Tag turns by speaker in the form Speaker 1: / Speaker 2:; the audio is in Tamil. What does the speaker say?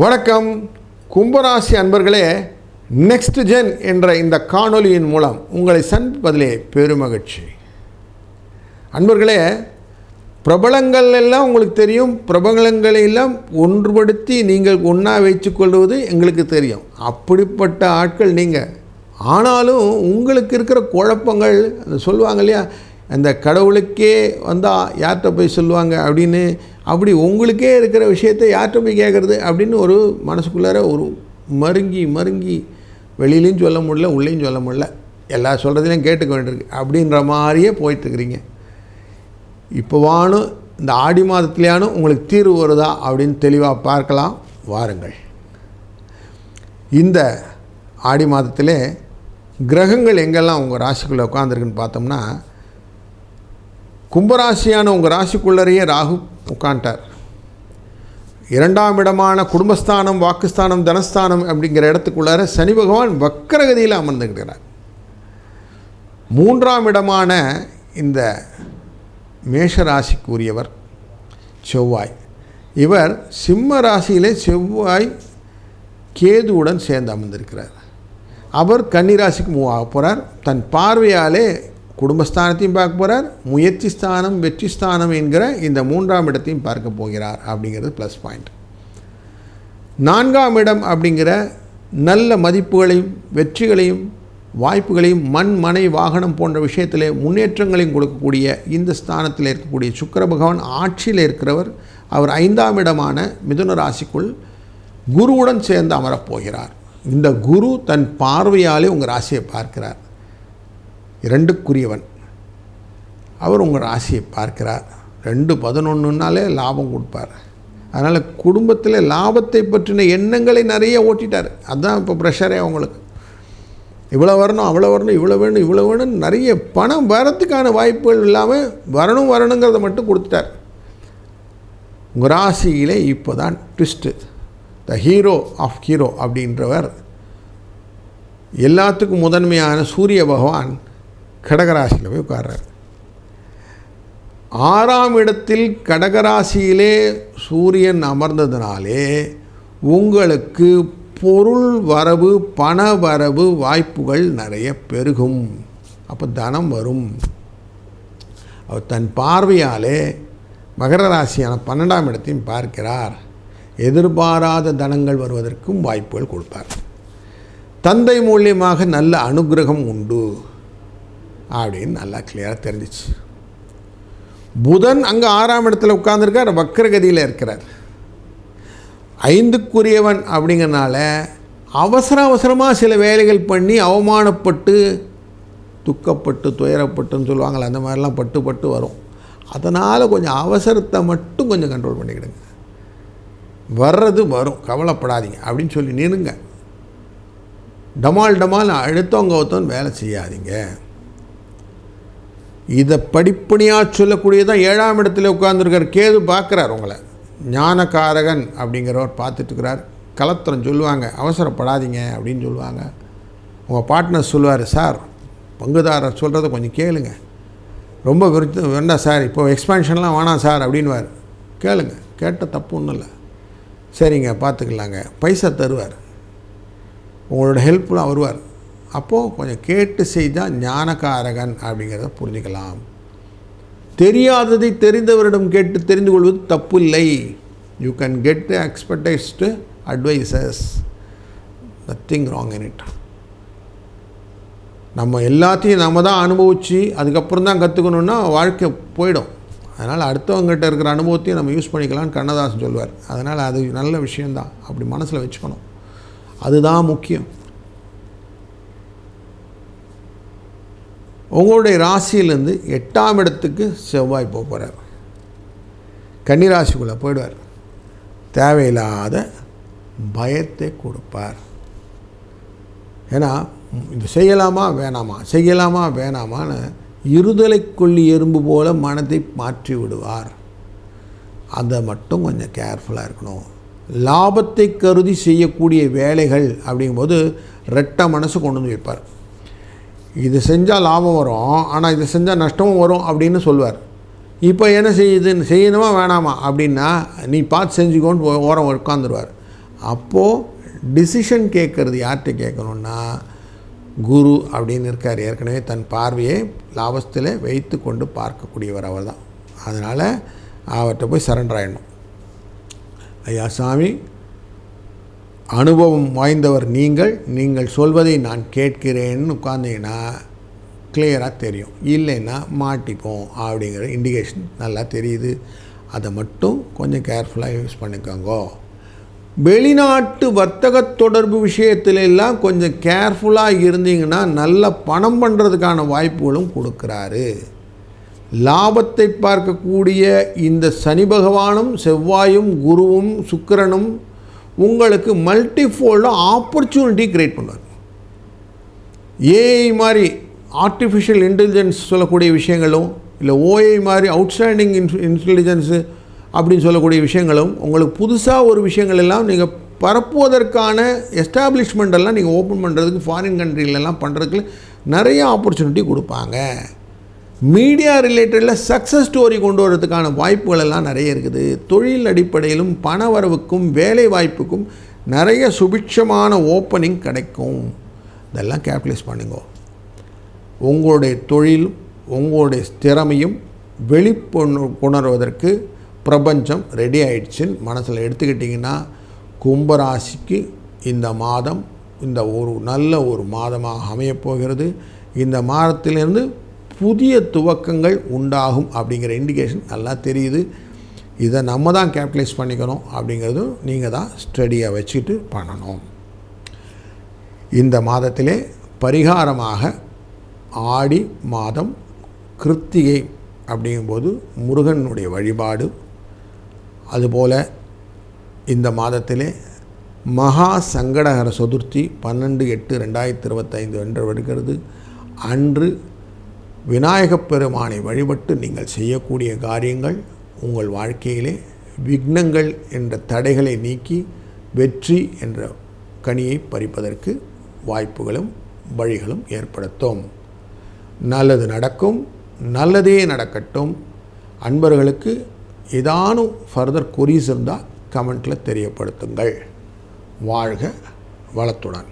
Speaker 1: வணக்கம். கும்பராசி அன்பர்களே நெக்ஸ்ட் ஜென் என்ற இந்த காணொலியின் மூலம் உங்களை சந்திப்பதிலே பெருமகிழ்ச்சி. அன்பர்களே பிரபலங்கள் எல்லாம் உங்களுக்கு தெரியும். பிரபலங்களை எல்லாம் ஒன்றுபடுத்தி நீங்கள் ஒன்றா வைத்து கொள்வது எங்களுக்கு தெரியும். அப்படிப்பட்ட ஆட்கள் நீங்கள் ஆனாலும் உங்களுக்கு இருக்கிற குழப்பங்கள் சொல்லுவாங்க இல்லையா? அந்த கடவுளுக்கே வந்தால் யார்கிட்ட போய் சொல்லுவாங்க அப்படின்னு அப்படி உங்களுக்கே இருக்கிற விஷயத்தை யார்கிட்ட போய் கேட்குறது அப்படின்னு ஒரு மனசுக்குள்ளார ஒரு மருங்கி மருங்கி வெளியிலையும் சொல்ல முடியல உள்ளேயும் சொல்ல முடியல. எல்லா சொல்கிறதுலையும் கேட்டுக்க வேண்டியிருக்கு. அப்படின்ற மாதிரியே போயிட்டுருக்குறீங்க. இப்போ வானும் இந்த ஆடி மாதத்துலையானும் உங்களுக்கு தீர்வு வருதா அப்படின்னு தெளிவாக பார்க்கலாம். வாருங்கள். இந்த ஆடி மாதத்திலே கிரகங்கள் எங்கெல்லாம் உங்கள் ராசிக்குள்ளே உட்காந்துருக்குன்னு பார்த்தோம்னா கும்பராசியான உங்கள் ராசிக்குள்ளரையே ராகு உட்காண்டார் இரண்டாம் இடமான குடும்பஸ்தானம் வாக்குஸ்தானம் தனஸ்தானம் அப்படிங்கிற இடத்துக்குள்ளார சனி பகவான் வக்கரகதியில் அமர்ந்துக்கிறார் மூன்றாம் இடமான இந்த மேஷராசிக்குரியவர் செவ்வாய். இவர் சிம்ம ராசியிலே செவ்வாய் கேதுவுடன் சேர்ந்து அமர்ந்திருக்கிறார். அவர் கன்னிராசிக்கு மூவ் ஆக போகிறார் தன் பார்வையாலே குடும்பஸ்தானத்தையும் பார்க்க போகிறார் முயற்சி ஸ்தானம் வெற்றி ஸ்தானம் என்கிற இந்த மூன்றாம் இடத்தையும் பார்க்க போகிறார் அப்படிங்கிறது ப்ளஸ் பாயிண்ட் நான்காம் இடம் அப்படிங்கிற நல்ல மதிப்புகளையும் வெற்றிகளையும் வாய்ப்புகளையும் மண் மனை வாகனம் போன்ற விஷயத்திலே முன்னேற்றங்களையும் கொடுக்கக்கூடிய இந்த ஸ்தானத்தில் இருக்கக்கூடிய சுக்கர பகவான் ஆட்சியில் இருக்கிறவர் அவர் ஐந்தாம் இடமான மிதுன ராசிக்குள் குருவுடன் சேர்ந்து அமரப்போகிறார் இந்த குரு தன் பார்வையாலே உங்கள் ராசியை பார்க்கிறார். இரண்டுக்குரியவன். அவர் உங்கள் ராசியை பார்க்கிறார். ரெண்டு பதினொன்றுனாலே லாபம் கொடுப்பார். அதனால் குடும்பத்தில் லாபத்தை பற்றின எண்ணங்களை நிறைய ஓட்டிட்டார். அதுதான் இப்போ ப்ரெஷரே அவங்களுக்கு. இவ்வளோ வரணும் அவ்வளோ வரணும் இவ்வளோ வேணும் இவ்வளோ வேணும் நிறைய பணம் வரத்துக்கான வாய்ப்புகள் இல்லாமல் வரணும் வரணுங்கிறத மட்டும் கொடுத்துட்டார். உங்கள் ராசியிலே இப்போ தான் twist the hero of hero அப்படின்றவர். எல்லாத்துக்கும் முதன்மையான சூரிய பகவான் கடகராசியில் போய் உட்கார்றார். ஆறாம் இடத்தில் கடகராசியிலே சூரியன் அமர்ந்ததினாலே உங்களுக்கு பொருள் வரவு பண வரவு வாய்ப்புகள் நிறைய பெருகும். அப்போ தனம் வரும். அவர் தன் பார்வையாலே மகர ராசியான பன்னெண்டாம் இடத்தையும் பார்க்கிறார். எதிர்பாராத தனங்கள் வருவதற்கும் வாய்ப்புகள் கொடுப்பார். தந்தை மூலியமாக நல்ல அனுகிரகம் உண்டு. அப்படின்னு நல்லா கிளியராக தெரிஞ்சிச்சு. புதன் அங்கே ஆறாம் இடத்துல உட்கார்ந்துருக்கார் வக்கரகதியில் இருக்கிறார். ஐந்துக்குரியவன் அப்படிங்கிறனால அவசர அவசரமாக சில வேலைகள் பண்ணி அவமானப்பட்டு துக்கப்பட்டு துயரப்பட்டுன்னு சொல்லுவாங்களே அந்த மாதிரிலாம் பட்டு பட்டு வரும். அதனால் கொஞ்சம் அவசரத்தை மட்டும் கொஞ்சம் கண்ட்ரோல் பண்ணிக்கிடுங்க. வர்றது வரும் கவலைப்படாதீங்க அப்படின்னு சொல்லி நிறுங்க டமால் டமால் அழுத்தவங்க ஒருத்தன் வேலை செய்யாதீங்க. இதை படிப்பணியாக சொல்லக்கூடியதான் ஏழாம் இடத்துல உட்கார்ந்துருக்கார். கேது பார்க்குறார் உங்களை. ஞானகாரகன் அப்படிங்கிறவர் பார்த்துட்டுருக்கிறார். கலத்திரம் சொல்லுவாங்க. அவசரப்படாதீங்க அப்படின்னு சொல்லுவாங்க. உங்கள் பார்ட்னர் சொல்லுவார் சார் பங்குதாரர் சொல்கிறத கொஞ்சம் கேளுங்க. ரொம்ப விருத்த வேண்டாம் சார் இப்போ எக்ஸ்பென்ஷன்லாம் வேணாம் சார் அப்படின்வார் கேளுங்க. கேட்ட தப்பு ஒன்றும் இல்லை. சரிங்க பார்த்துக்கலாங்க. பைசா தருவார். உங்களோட ஹெல்ப்லாம் வருவார். அப்போது கொஞ்சம் கேட்டு செய்தால் ஞானகாரகன் அப்படிங்கிறத புரிஞ்சுக்கலாம். தெரியாததை தெரிந்தவரிடம் கேட்டு தெரிந்து கொள்வது தப்பு இல்லை you can get expertised advices nothing wrong in it நம்ம எல்லாத்தையும் நம்ம தான் அனுபவித்து அதுக்கப்புறம் தான் கற்றுக்கணுன்னா வாழ்க்கை போயிடும். அதனால் அடுத்தவங்ககிட்ட இருக்கிற அனுபவத்தையும் நம்ம யூஸ் பண்ணிக்கலாம்னு கண்ணதாசன் சொல்வார். அதனால் அது நல்ல விஷயந்தான் அப்படி மனசில் வச்சுக்கணும். அதுதான் முக்கியம். உங்களுடைய ராசியிலேருந்து எட்டாம் இடத்துக்கு செவ்வாய் போக போகிறார் கன்னிராசிக்குள்ளே போயிடுவார். தேவையில்லாத பயத்தை கொடுப்பார். ஏன்னா இது செய்யலாமா வேணாமா? செய்யலாமா வேணாமான்னு இருதலை கொல்லி எறும்பு போல மனதை மாற்றி விடுவார். அதை மட்டும் கொஞ்சம் கேர்ஃபுல்லாக இருக்கணும். லாபத்தை கருதி செய்யக்கூடிய வேலைகள் அப்படிங்கும்போது ரெட்டை மனசு கொண்டு வந்து வைப்பார். இது செஞ்சால் லாபம் வரும் ஆனால் இது செஞ்சால் நஷ்டமும் வரும் அப்படின்னு சொல்லுவார். இப்போ என்ன செய்யுதுன்னு செய்யணுமா வேணாமா? அப்படின்னா நீ பார்த்து செஞ்சுக்கோன்னு ஓரம் உட்காந்துருவார் அப்போது டிசிஷன் கேட்குறது யார்கிட்ட கேட்கணுன்னா குரு அப்படின்னு இருக்கார். ஏற்கனவே தன் பார்வையை லாபத்தில் வைத்து கொண்டு பார்க்கக்கூடியவர் அவர் தான் அதனால் அவர்கிட்ட போய் சரண்டர் ஆகிடணும் ஐயா சாமி அனுபவம் வாய்ந்தவர் நீங்கள் நீங்கள் சொல்வதை நான் கேட்கிறேன்னு உட்காந்தீங்கன்னா கிளியராக தெரியும். இல்லைன்னா மாட்டிப்போம் அப்படிங்கிற இண்டிகேஷன் நல்லா தெரியுது. அதை மட்டும் கொஞ்சம் கேர்ஃபுல்லாக யூஸ் பண்ணிக்கோங்க. வெளிநாட்டு வர்த்தக தொடர்பு விஷயத்திலெல்லாம் கொஞ்சம் கேர்ஃபுல்லாக இருந்தீங்கன்னா நல்ல பணம் பண்ணுறதுக்கான வாய்ப்புகளும் கொடுக்குறாரு. லாபத்தை பார்க்கக்கூடிய இந்த சனி பகவானும் செவ்வாயும் குருவும் சுக்கிரனும் உங்களுக்கு மல்டிஃபோல்டாக ஆப்பர்ச்சுனிட்டி கிரியேட் பண்ணுவார். ஏஐ மாதிரி ஆர்டிஃபிஷியல் இன்டெலிஜென்ஸ் சொல்லக்கூடிய விஷயங்களும் இல்லை ஓஐ மாதிரி அவுட்ஸ்டாண்டிங் இன் இன்டெலிஜென்ஸு அப்படின்னு சொல்லக்கூடிய விஷயங்களும் உங்களுக்கு புதுசாக ஒரு விஷயங்கள் எல்லாம் நீங்கள் பரப்புவதற்கான எஸ்டாப்ளிஷ்மெண்ட் எல்லாம் நீங்கள் ஓப்பன் பண்ணுறதுக்கு ஃபாரின் கண்ட்ரிலெல்லாம் பண்ணுறதுக்கு நிறைய ஆப்பர்ச்சுனிட்டி கொடுப்பாங்க. மீடியா ரிலேட்டடில் சக்ஸஸ் ஸ்டோரி கொண்டு வரதுக்கான வாய்ப்புகள் எல்லாம் நிறைய இருக்குது. தொழில் அடிப்படையிலும் பண வரவுக்கும் வேலை வாய்ப்புக்கும் நிறைய சுபிட்சமான ஓப்பனிங் கிடைக்கும். இதெல்லாம் கேபிட்டலைஸ் பண்ணுங்க. உங்களுடைய தொழிலும் உங்களுடைய திறமையும் வெளிப்பொணு உணர்வதற்கு பிரபஞ்சம் ரெடி ஆயிடுச்சுன்னு மனசில் எடுத்துக்கிட்டிங்கன்னா கும்பராசிக்கு இந்த மாதம் இந்த ஒரு நல்ல ஒரு மாதமாக அமையப்போகிறது இந்த மாதத்திலிருந்து புதிய துவக்கங்கள் உண்டாகும் அப்படிங்கிற இண்டிகேஷன் நல்லா தெரியுது. இதை நம்ம தான் கேபிட்டலைஸ் பண்ணிக்கணும் அப்படிங்கிறதும் நீங்கள் தான் ஸ்டடியாக வச்சுட்டு பண்ணணும். இந்த மாதத்திலே பரிகாரமாக ஆடி மாதம் கிருத்திகை அப்படிங்கும்போது முருகனுடைய வழிபாடு. அதுபோல் இந்த மாதத்திலே மகா சங்கடகர சதுர்த்தி பன்னெண்டு எட்டு ரெண்டாயிரத்தி இருபத்தைந்து என்று வருகிறது அன்று விநாயகப் பெருமானை வழிபட்டு நீங்கள் செய்யக்கூடிய காரியங்கள் உங்கள் வாழ்க்கையிலே விக்னங்கள் என்ற தடைகளை நீக்கி வெற்றி என்ற கனியை பறிப்பதற்கு வாய்ப்புகளும் வழிகளும் ஏற்படுத்தும். நல்லது நடக்கும் நல்லதே நடக்கட்டும். அன்பர்களுக்கு ஏதானும் ஃபர்தர் கொரிஸ் இருந்தால் கமெண்ட்டில் தெரியப்படுத்துங்கள். வாழ்க வளத்துடன்.